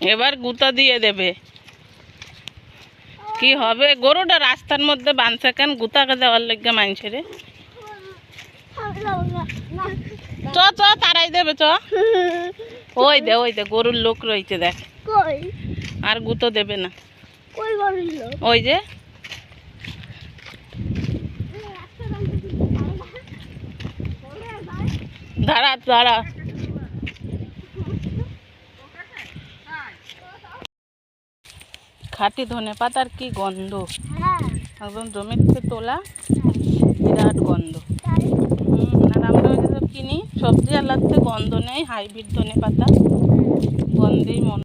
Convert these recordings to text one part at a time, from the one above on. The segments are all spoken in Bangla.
এবার গুঁতা দিয়ে দেবে। কি হবে? গরুটা রাস্তার মধ্যে বাঁধছে কেন? গুতাকে দেওয়ার লেগে মানছে রে। চ চ তারাই দেবে চ। ওই দে ওই দে গরুর লোক রয়েছে দেখ। আর গুঁতো দেবে না। ওই যে। দাঁড়া দাঁড়া। খাটি ধনে পাতার কি গন্ধ? হ্যাঁ। একদম জমিতে তোলা বিরাট গন্ধ। আর আমরা যেসব কিনি সবজি আলাদা গন্ধ নেই হাইব্রিড ধনে পাতা। গন্ধেই মন।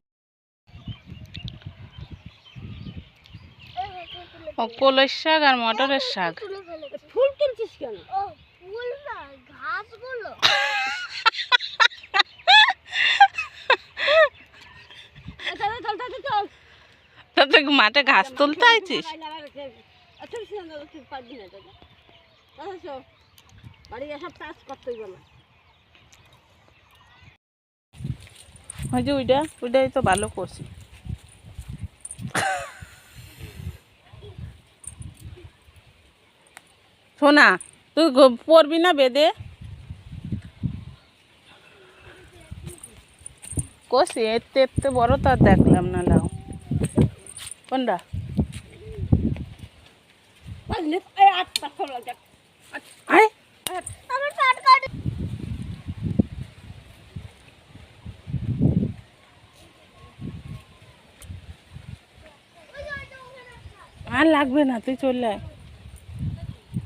ও কলই শাক আর মটরের শাক। ফুল তুলছিস কেন? ও ফুল না ঘাসগুলো। চল চল চল। তুই মাঠে ঘাস তুলতে ওই যে ওইটা ওইটাই তো ভালো করছি। শোনা তুই পড়বি না বেদে? কষি এতে এতে বড় তো আর দেখলাম না লাও। কোনটা আয় আমার কাট কাট আর লাগবে না তুই চলে আয়।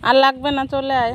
আর লাগবে না চলে আয়।